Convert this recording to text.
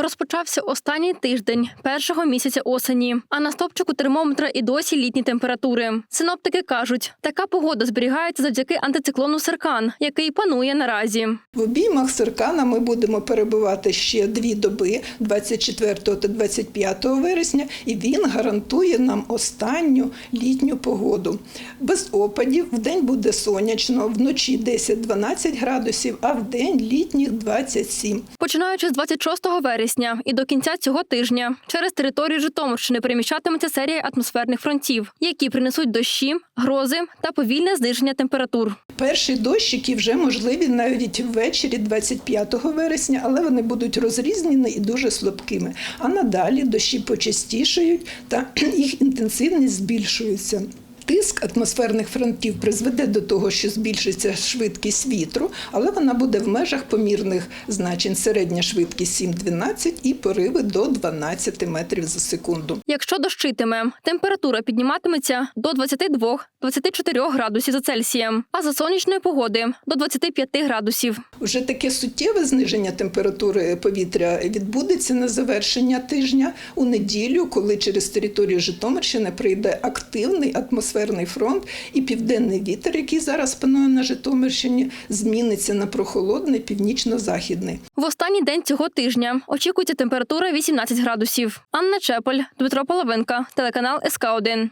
Розпочався останній тиждень першого місяця осені, а на стопчику термометра і досі літні температури. Синоптики кажуть, така погода зберігається завдяки антициклону Серкан, який панує наразі. В обіймах Серкана ми будемо перебувати ще дві доби 24 та 25 вересня, і він гарантує нам останню літню погоду. Без опадів в день буде сонячно, вночі 10-12 градусів, а в день літніх 27. Починаючи з 26 вересня і до кінця цього тижня через територію Житомирщини переміщатиметься серія атмосферних фронтів, які принесуть дощі, грози та повільне зниження температур. Перші дощики вже можливі навіть ввечері 25 вересня, але вони будуть розрізнені і дуже слабкими. А надалі дощі почастішають та їх інтенсивність збільшується. Тиск атмосферних фронтів призведе до того, що збільшиться швидкість вітру, але вона буде в межах помірних значень. Середня швидкість 7-12 і пориви до 12 метрів за секунду. Якщо дощитиме, температура підніматиметься до 22-24 градусів за Цельсієм, а за сонячної погоди до 25 градусів. Вже таке суттєве зниження температури повітря відбудеться на завершення тижня у неділю, коли через територію Житомирщини прийде активний атмосферний фронт, і південний вітер, який зараз панує на Житомирщині, зміниться на прохолодний північно-західний. В останній день цього тижня очікується температура 18 градусів. Анна Чепель, Дмитро Половинка, телеканал СК 1